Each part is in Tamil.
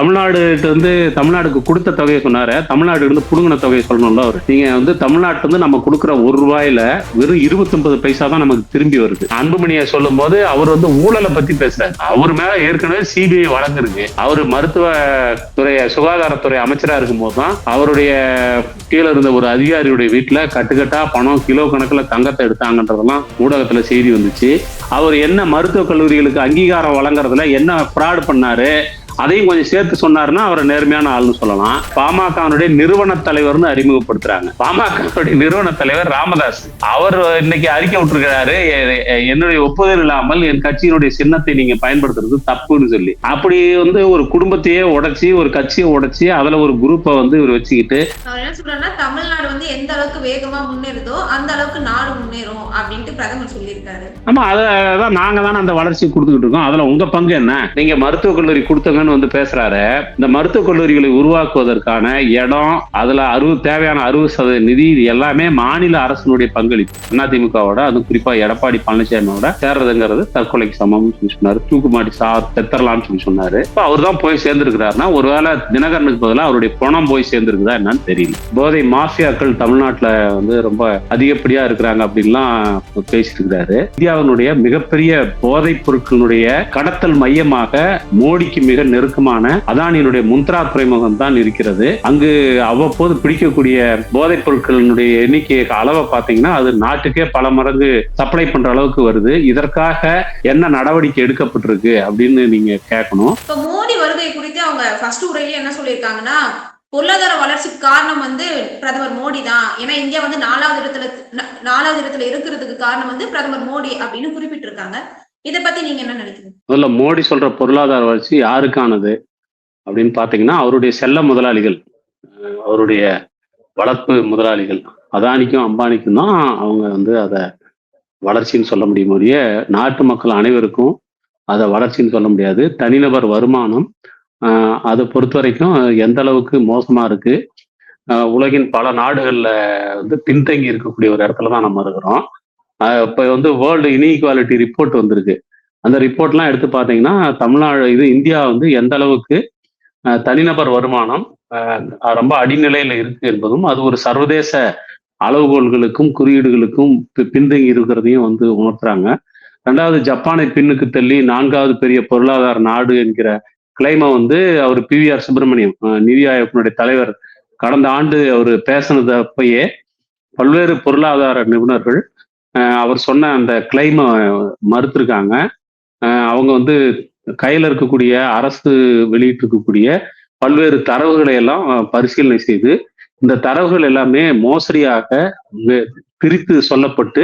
தமிழ்நாடு வந்து தமிழ்நாடுக்கு கொடுத்த தொகையை சொன்னார். தமிழ்நாடு இருந்து புடுங்கின தொகையை சொல்லணும்ல அவர். நீங்கள் வந்து தமிழ்நாட்டிலேருந்து நம்ம கொடுக்குற ஒரு ரூபாயில வெறும் இருபத்தொன்பது பைசா தான் நமக்கு திரும்பி வருது. அன்புமணியை சொல்லும் போது அவர் வந்து ஊழலை பற்றி பேசுறாரு. அவர் மேல ஏற்கனவே சிபிஐ வழங்கிருக்கு அவர் மருத்துவ துறை சுகாதாரத்துறை அமைச்சராக இருக்கும் போது தான் அவருடைய கீழே இருந்த ஒரு அதிகாரியுடைய வீட்டில் கட்டுக்கட்டா பணம் கிலோ கணக்கில் தங்கத்தை எடுத்தாங்கன்றதெல்லாம் ஊடகத்தில் செய்தி வந்துச்சு. அவர் என்ன மருத்துவக் கல்லூரிகளுக்கு அங்கீகாரம் வழங்குறதுல என்ன ஃப்ராட் பண்ணாரு? அதையும் கொஞ்சம் சேர்த்து சொன்னாருன்னா அவரை நேர்மையான ஆள்னு சொல்லலாம். பாமகனுடைய நிறுவன தலைவர்னு அறிமுகப்படுத்துறாங்க. பாமகனுடைய நிறுவன தலைவர் ராமதாஸ். அவர் இன்னைக்கு அறிக்கை விட்டுருக்கிறாரு என்னுடைய ஒப்புதல் இல்லாமல் என் கட்சியினுடைய சின்னத்தை நீங்க பயன்படுத்துறது தப்புன்னு சொல்லி. அப்படி வந்து ஒரு குடும்பத்தையே உடைச்சி ஒரு கட்சியை உடைச்சி அதுல ஒரு குரூப்பை வந்து இவர் வச்சுக்கிட்டு என்ன சொல்றாருன்னா தமிழ்நாடு வந்து எந்த அளவுக்கு வேகமா முன்னேறுதோ அந்த அளவுக்கு நாடு முன்னேறும் அப்படின்ட்டு பிரதமர் சொல்லியிருக்காரு. ஆமா அதை நாங்க தானே அந்த வளர்ச்சி கொடுத்துக்கிட்டு இருக்கோம். அதுல உங்க பங்கு என்ன? நீங்க மருத்துவக் கல்லூரி கொடுத்தங்கன்னு வந்து பேசுறாரு. இந்த மருத்துவக் கல்லூரிகளை உருவாக்குவதற்கான இடம் அதுல அறுபது தேவையான அறுபது சதவீத நிதி இது எல்லாமே மாநில அரசினுடைய பங்களிப்பு. அதிமுகவோட அது குறிப்பா எடப்பாடி பழனிசாமியோட சேர்றதுங்கிறது தற்கொலைக்கு சமம்னு சொல்லி சொன்னாரு. தூக்குமாட்டி சா செத்தரலாம்னு சொல்லி சொன்னாரு. இப்ப அவர் தான் போய் சேர்ந்திருக்கிறாருன்னா ஒருவேளை தினகரனுக்கு பதிலா அவருடைய பணம் போய் சேர்ந்திருக்குதா என்னன்னு தெரியல. போதை மாஃபியாக்கள் தமிழ்நாட்டுல வந்து ரொம்ப அதிகப்படியா இருக்கிறாங்க அப்படின்லாம் பேசியிருக்கிறாரு. இந்தியாவினுடைய மிகப்பெரிய போதைப் பொருட்களுடைய கடத்தல் மையமாக மோடிக்கு மிக நெருக்கமான அதானியினுடைய முந்த்ரா துறைமுகம் தான் இருக்கிறது. அங்கு அவ்வப்போது பிடிக்கக்கூடிய போதைப் பொருட்களினுடைய எண்ணிக்கை அளவை பார்த்தீங்கன்னா அது நாட்டுக்கே பல மடங்கு சப்ளை பண்ற அளவுக்கு வருது. இதற்காக என்ன நடவடிக்கை எடுக்கப்பட்டிருக்கு அப்படின்னு நீங்க கேட்கணும். மோடி வருகை குறித்து அவங்க ஃபர்ஸ்ட் உரையில என்ன சொல்லியிருக்காங்கன்னா பொருளாதார வளர்ச்சிக்கு காரணம் வந்து பிரதமர் மோடி தான். ஏன்னா இந்தியா வந்து நாலாவது இடத்துல நாலாவது இடத்துல இருக்கிறதுக்கு காரணம் வந்து பிரதமர் மோடி அப்படின்னு குறிப்பிட்டிருக்காங்க. இதை பத்தி நீங்க என்ன நினைக்கிறீங்க? முதல்ல மோடி சொல்ற பொருளாதார வளர்ச்சி யாருக்கானது அப்படின்னு பாத்தீங்கன்னா அவருடைய செல்ல முதலாளிகள் அவருடைய வளர்ப்பு முதலாளிகள் அதானிக்கும் அம்பானிக்கும் தான் அவங்க வந்து அதை வளர்ச்சின்னு சொல்ல முடியும் நாட்டு மக்கள் அனைவருக்கும் அதை வளர்ச்சின்னு சொல்ல முடியாது. தனிநபர் வருமானம் அதை பொறுத்த வரைக்கும் எந்த அளவுக்கு மோசமா இருக்கு? உலகின் பல நாடுகளில் வந்து பின்தங்கி இருக்கக்கூடிய ஒரு இடத்துல தான் நம்ம இருக்கிறோம். இப்போ வந்து வேர்ல்டு இன்இக்வாலிட்டி ரிப்போர்ட் வந்திருக்கு. அந்த ரிப்போர்ட்லாம் எடுத்து பார்த்தீங்கன்னா தமிழ்நாடு இது இந்தியா வந்து எந்த அளவுக்கு தனிநபர் வருமானம் ரொம்ப அடிநிலையில இருக்கு என்பதும் அது ஒரு சர்வதேச அளவுகோல்களுக்கும் குறியீடுகளுக்கும் பி- பின்தங்கி இருக்கிறதையும் வந்து உணர்த்துறாங்க. ரெண்டாவது ஜப்பானை பின்னுக்கு தள்ளி நான்காவது பெரிய பொருளாதார நாடு என்கிற கிளைமை வந்து அவர் P V R Subrahmanyam NITI ஆயோக்கினுடைய தலைவர். கடந்த ஆண்டு அவர் பேசினது அப்பயே பல்வேறு பொருளாதார நிபுணர்கள் அவர் சொன்ன அந்த கிளைமை மறுத்திருக்காங்க. அவங்க வந்து கையில் இருக்கக்கூடிய அரசு வெளியிட்டிருக்கக்கூடிய பல்வேறு தரவுகளை எல்லாம் பரிசீலனை செய்து இந்த தரவுகள் எல்லாமே மோசடியாக பிரித்து சொல்லப்பட்டு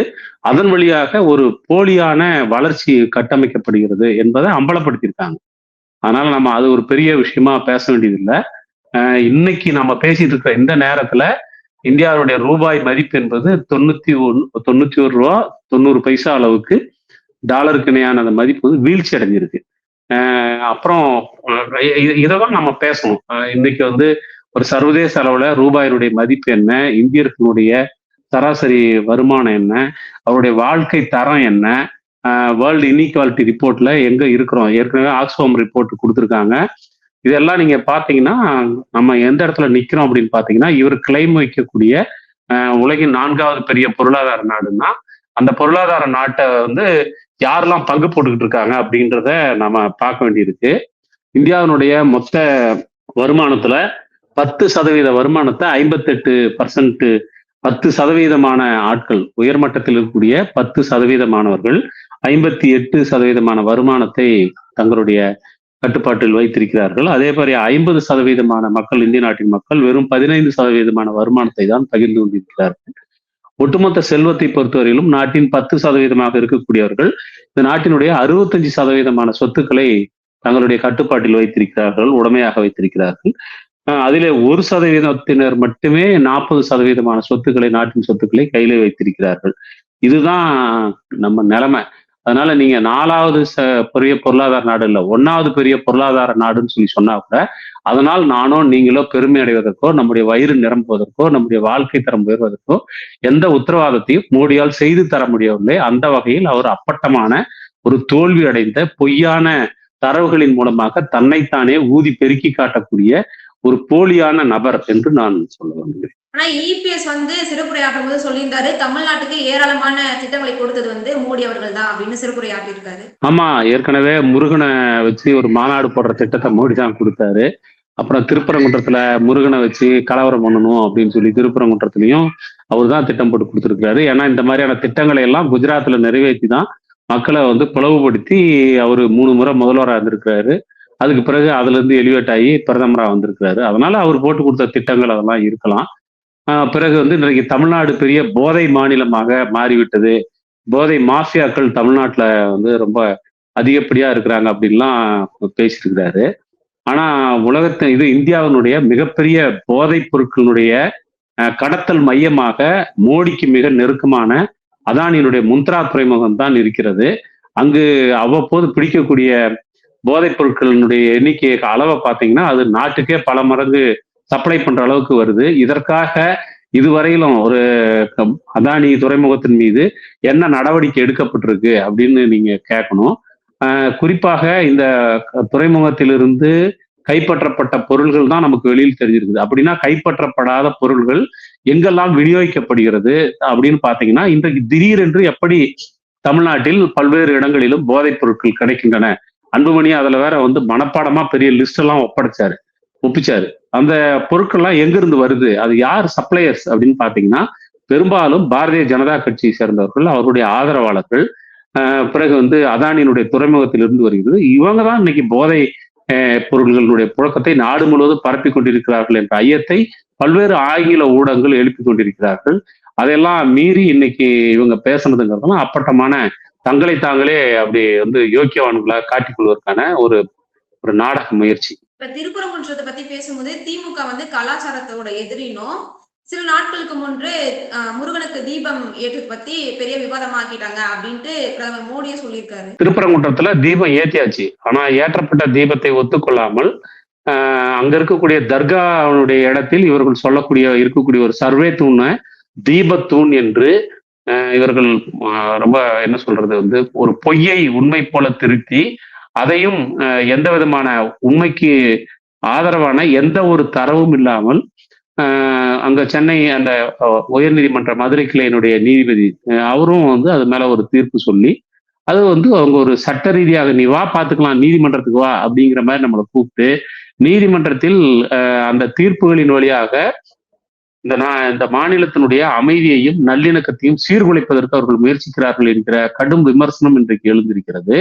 அதன் வழியாக ஒரு போலியான வளர்ச்சி கட்டமைக்கப்படுகிறது என்பதை அம்பலப்படுத்தியிருக்காங்க. அதனால நம்ம அது ஒரு பெரிய விஷயமா பேச வேண்டியதில்லை. ஆஹ் இன்னைக்கு நம்ம பேசிட்டு இருக்கிற இந்த நேரத்துல இந்தியாவுடைய ரூபாய் மதிப்பு என்பது தொண்ணூத்தி ஒன்று தொண்ணூத்தி ஒரு ரூபா தொண்ணூறு பைசா அளவுக்கு டாலருக்கு இணையான அந்த மதிப்பு வந்து வீழ்ச்சி அடைஞ்சிருக்கு. அப்புறம் இதை தான் நம்ம பேசணும். இன்னைக்கு வந்து ஒரு சர்வதேச அளவுல ரூபாயினுடைய மதிப்பு என்ன இந்தியர்களுடைய சராசரி வருமானம் என்ன அவருடைய வாழ்க்கை தரம் என்ன வேர்ல்டு இன்இக்வாலிட்டி ரிப்போர்ட்ல எங்க இருக்கிறோம்? ஏற்கனவே ஆக்ஸ்ஃபார்ம் ரிப்போர்ட் கொடுத்துருக்காங்க. இதெல்லாம் நீங்க பாத்தீங்கன்னா நம்ம எந்த இடத்துல நிக்கிறோம் அப்படின்னு பாத்தீங்கன்னா இவர் கிளைம் வைக்கக்கூடிய உலகின் நான்காவது பெரிய பொருளாதார நாடுன்னா அந்த பொருளாதார நாட்டை வந்து யாரெல்லாம் பங்கு போட்டுக்கிட்டு இருக்காங்க அப்படின்றத நம்ம பார்க்க வேண்டியிருக்கு. இந்தியாவினுடைய மொத்த வருமானத்துல பத்து சதவீத வருமானத்தை ஐம்பத்தெட்டு பர்சன்ட் பத்து சதவீதமான ஆட்கள் உயர்மட்டத்தில் இருக்கக்கூடிய பத்து சதவீதமானவர்கள் ஐம்பத்தி எட்டு சதவீதமான வருமானத்தை தங்களுடைய கட்டுப்பாட்டில் வைத்திருக்கிறார்கள். அதே மாதிரி ஐம்பது சதவீதமான மக்கள் இந்திய நாட்டின் மக்கள் வெறும் பதினைந்து சதவீதமான வருமானத்தை தான் பகிர்ந்து கொண்டிருக்கிறார்கள். ஒட்டுமொத்த செல்வத்தை பொறுத்தவரையிலும் நாட்டின் பத்து சதவீதமாக இருக்கக்கூடியவர்கள் இந்த நாட்டினுடைய அறுபத்தஞ்சு சதவீதமான சொத்துக்களை தங்களுடைய கட்டுப்பாட்டில் வைத்திருக்கிறார்கள் உடமையாக வைத்திருக்கிறார்கள். அதிலே ஒரு சதவீதத்தினர் மட்டுமே நாற்பது சதவீதமான சொத்துக்களை நாட்டின் சொத்துக்களை கையிலே வைத்திருக்கிறார்கள். இதுதான் நம்ம நிலைமை. அதனால நீங்க நாலாவது ச பெரிய பொருளாதார நாடு இல்லை ஒன்னாவது பெரிய பொருளாதார நாடுன்னு சொல்லி சொன்னா கூட அதனால் நானோ நீங்களோ பெருமை அடைவதற்கோ நம்முடைய வயிறு நிரம்புவதற்கோ நம்முடைய வாழ்க்கை தரம் உயர்வதற்கோ எந்த உத்தரவாதத்தையும் மோடியால் செய்து தர முடியவில்லை. அந்த வகையில் அவர் அப்பட்டமான ஒரு தோல்வி அடைந்த பொய்யான தரவுகளின் மூலமாக தன்னைத்தானே ஊதி பெருக்கி காட்டக்கூடிய ஒரு போலியான நபர் என்று நான் சொல்ல விரும்புகிறேன். ஆனா இபிஎஸ் வந்து சிறப்புரையாற்றும் போது சொல்லியிருந்தாரு தமிழ்நாட்டுக்கு ஏராளமான திட்டங்களை கொடுத்தது வந்து மோடி அவர்கள் தான் அப்படின்னு இருக்காரு ஆமா ஏற்கனவே முருகனை வச்சு ஒரு மாநாடு போடுற திட்டத்தை மோடி தான் கொடுத்தாரு. அப்புறம் திருப்பரங்குன்றத்துல முருகனை வச்சு கலவரம் பண்ணணும் அப்படின்னு சொல்லி திருப்பரங்குன்றத்துலயும் அவர் தான் திட்டம் போட்டு கொடுத்துருக்காரு ஏன்னா இந்த மாதிரியான திட்டங்களை எல்லாம் குஜராத்ல நிறைவேற்றி தான் மக்களை வந்து பிளவுபடுத்தி அவர் மூணு முறை முதல்வராக இருந்திருக்கிறாரு. அதுக்கு பிறகு அதுல இருந்து எலிவேட் ஆகி பிரதமராக வந்திருக்கிறாரு. அதனால அவர் போட்டு கொடுத்த திட்டங்கள் அதெல்லாம் இருக்கலாம். பிறகு வந்து இன்றைக்கு தமிழ்நாடு பெரிய போதை மாநிலமாக மாறிவிட்டது. போதை மாஃபியாக்கள் தமிழ்நாட்டில் வந்து ரொம்ப அதிகப்படியா இருக்கிறாங்க அப்படின்லாம் பேசியிருக்கிறாரு ஆனா உலகத்தின் இது இந்தியாவினுடைய மிகப்பெரிய போதைப் பொருட்களினுடைய கடத்தல் மையமாக மோடிக்கு மிக நெருக்கமான அதானியினுடைய முந்த்ரா துறைமுகம் தான் இருக்கிறது. அங்கு அவ்வப்போது பிடிக்கக்கூடிய போதைப் பொருட்களினுடைய எண்ணிக்கை அளவை பார்த்தீங்கன்னா அது நாட்டுக்கே பல மடங்கு சப்ளை பண்ற அளவுக்கு வருது. இதற்காக இதுவரையிலும் ஒரு அதானி துறைமுகத்தின் மீது என்ன நடவடிக்கை எடுக்கப்பட்டிருக்கு அப்படின்னு நீங்க கேட்கணும். குறிப்பாக இந்த துறைமுகத்திலிருந்து கைப்பற்றப்பட்ட பொருள்கள் தான் நமக்கு வெளியில் தெரிஞ்சிருக்குது. அப்படின்னா கைப்பற்றப்படாத பொருள்கள் எங்கெல்லாம் விநியோகிக்கப்படுகிறது அப்படின்னு பாத்தீங்கன்னா இன்றைக்கு திடீரென்று எப்படி தமிழ்நாட்டில் பல்வேறு இடங்களிலும் போதைப் பொருட்கள் கிடைக்கின்றன? அன்புமணி அதுல வேற வந்து மனப்பாடமா பெரிய லிஸ்ட் எல்லாம் ஒப்படைச்சாரு ஒப்பிச்சாரு. அந்த பொருட்கள்லாம் எங்கிருந்து வருது? அது யார் சப்ளையர்ஸ் அப்படின்னு பாத்தீங்கன்னா பெரும்பாலும் பாரதிய ஜனதா கட்சியை சேர்ந்தவர்கள் அவருடைய ஆதரவாளர்கள் ஆஹ் பிறகு வந்து அதானியினுடைய துறைமுகத்திலிருந்து வருகிறது. இவங்க தான் இன்னைக்கு போதை பொருள்களுடைய புழக்கத்தை நாடு முழுவதும் பரப்பி கொண்டிருக்கிறார்கள் என்ற ஐயத்தை பல்வேறு ஆங்கில ஊடகங்கள் எழுப்பி கொண்டிருக்கிறார்கள். அதையெல்லாம் மீறி இன்னைக்கு இவங்க பேசுனதுங்கிறதெல்லாம் அப்பட்டமான தங்களை தாங்களே அப்படி வந்து யோக்கியவான்களா காட்டிக்கொள்வதற்கான ஒரு ஒரு நாடக முயற்சி. இப்ப திருப்பரங்குன்றத்தை பத்தி பேசும்போது திமுக வந்து கலாச்சாரத்தோட எதிரினும் சில நாட்களுக்கு முன்பு முருகனுக்கு தீபம் ஏற்றது பத்தி பெரிய விவாதமாக்கிட்டாங்க அப்படின்ட்டு பிரதமர் மோடியே சொல்லியிருக்காரு. திருப்பரங்குன்றத்துல தீபம் ஏத்தியாச்சு. ஆனா ஏற்றப்பட்ட தீபத்தை ஒத்துக்கொள்ளாமல் அங்க இருக்கக்கூடிய தர்காவுடைய இடத்தில் இவர்கள் சொல்லக்கூடிய இருக்கக்கூடிய ஒரு சர்வே தூணை தீபத்தூண் என்று இவர்கள் ரொம்ப என்ன சொல்றது வந்து ஒரு பொய்யை உண்மை போல திருத்தி அதையும் எந்த விதமான உண்மைக்கு ஆதரவான எந்த ஒரு தரவும் இல்லாமல் அங்க சென்னை அந்த உயர்நீதிமன்ற மதுரை கிளையினுடைய நீதிபதி அவரும் வந்து அது மேல ஒரு தீர்ப்பு சொல்லி அது வந்து அவங்க ஒரு சட்ட ரீதியாக நீ வா பார்த்துக்கலாம் நீதிமன்றத்துக்கு வா அப்படிங்கிற மாதிரி நம்மளை கூப்பிட்டு நீதிமன்றத்தில் அந்த தீர்ப்புகளின் வழியாக இந்த நான் இந்த மாநிலத்தினுடைய அமைதியையும் நல்லிணக்கத்தையும் சீர்குலைப்பதற்கு அவர்கள் முயற்சிக்கிறார்கள் என்கிற கடும் விமர்சனம் இன்றைக்கு எழுந்திருக்கிறது.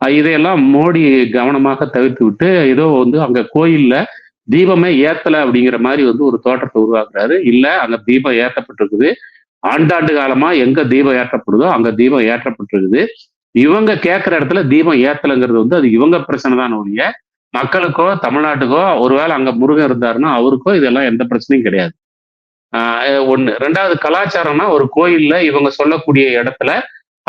இதையெல்லாம் மோடி கவனமாக தவிர்த்து விட்டு ஏதோ வந்து அங்க கோயில்ல தீபமே ஏத்தல அப்படிங்கிற மாதிரி வந்து ஒரு தோற்றத்தை உருவாக்குறாரு. இல்ல அங்க தீபம் ஏற்றப்பட்டிருக்குது ஆண்டாண்டு காலமா எங்க தீபம் ஏற்றப்படுதோ அங்க தீபம் ஏற்றப்பட்டிருக்குது. இவங்க கேட்கிற இடத்துல தீபம் ஏத்தலைங்கிறது வந்து அது இவங்க பிரச்சனை தான் ஒழிய மக்களுக்கோ தமிழ்நாட்டுக்கோ ஒருவேளை அங்க முருகன் இருந்தாருன்னா அவருக்கோ இதெல்லாம் எந்த பிரச்சனையும் கிடையாது. ஆஹ் ரெண்டாவது கலாச்சாரம்னா ஒரு கோயில்ல இவங்க சொல்லக்கூடிய இடத்துல